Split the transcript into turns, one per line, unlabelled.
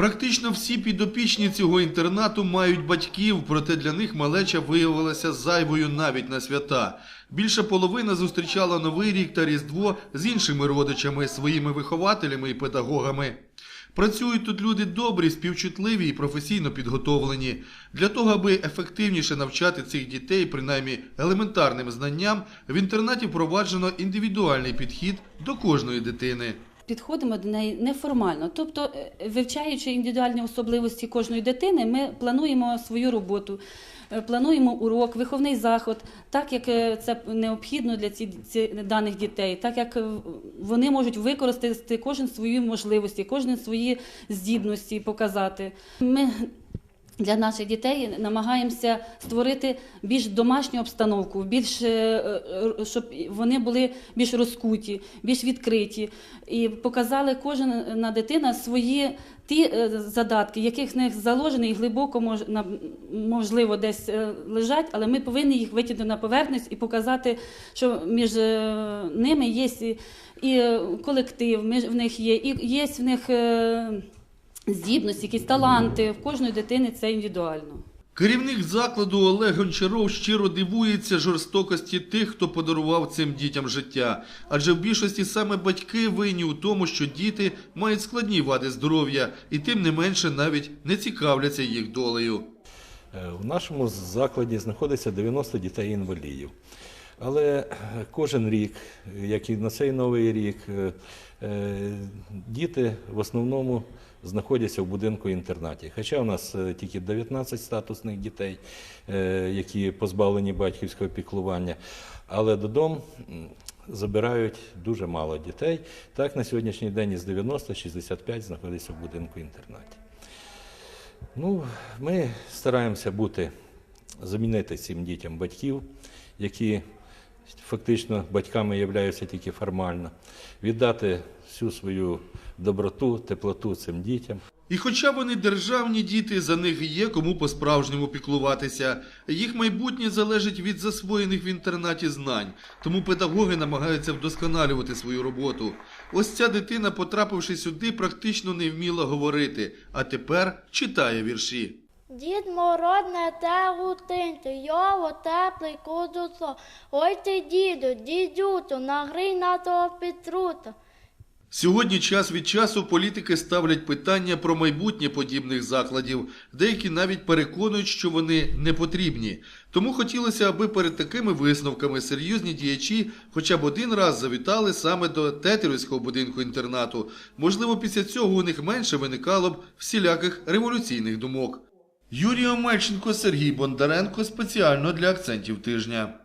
Практично всі підопічні цього інтернату мають батьків, проте для них малеча виявилася зайвою навіть на свята. Більша половина зустрічала Новий рік та Різдво з іншими родичами, своїми вихователями і педагогами. Працюють тут люди добрі, співчутливі і професійно підготовлені. Для того, аби ефективніше навчати цих дітей, принаймні елементарним знанням, в інтернаті впроваджено індивідуальний підхід до кожної дитини.
Підходимо до неї неформально. Тобто, е, вивчаючи індивідуальні особливості кожної дитини, ми плануємо свою роботу, е, плануємо урок, виховний заход, так як е, це необхідно для ці, ці даних дітей, так як вони можуть використати кожен свої можливості, кожен свої здібності показати. Ми для наших дітей намагаємося створити більш домашню обстановку, більш, е, е, щоб вони були більш розкуті, більш відкриті і показали кожна дитина свої ті е, задатки, яких в них заложені і глибоко мож, можливо десь лежать, але ми повинні їх витягнути на поверхність і показати, що між ними є і, колектив, в них є, і є в них. Е, здібності, якісь таланти. В кожної дитини це індивідуально.
Керівник закладу Олег Гончаров щиро дивується жорстокості тих, хто подарував цим дітям життя. Адже в більшості саме батьки винні у тому, що діти мають складні вади здоров'я і тим не менше навіть не цікавляться їх долею.
Е, У нашому закладі знаходиться 90 дітей-інвалідів. Але е, кожен рік, е, як і на цей новий рік, е, е, діти в основному знаходяться в будинку інтернаті. Хоча у нас е, тільки 19 статусних дітей, е, які позбавлені батьківського піклування, але додому забирають дуже мало дітей. Так, на сьогоднішній день із 90 65 знаходяться в будинку інтернаті. Ну, ми стараємося бути, замінити цим дітям батьків, які фактично батьками являються тільки формально, віддати всю свою доброту, теплоту цим дітям.
І хоча вони державні діти, за них є кому по-справжньому піклуватися. Їх майбутнє залежить від засвоєних в інтернаті знань, тому педагоги намагаються вдосконалювати свою роботу. Ось ця дитина, потрапивши сюди, практично не вміла говорити, а тепер читає вірші.
Дід мороз не те гутиньте, його теплий козуцо. Ой ти, діду, дідюцю, нагрій на того Петрута.
Сьогодні час від часу політики ставлять питання про майбутнє подібних закладів. Деякі навіть переконують, що вони не потрібні. Тому хотілося, аби перед такими висновками серйозні діячі хоча б один раз завітали саме до Тетерівського будинку інтернату. Можливо, після цього у них менше виникало б всіляких революційних думок. Юрій Омельченко, Сергій Бондаренко спеціально для акцентів тижня.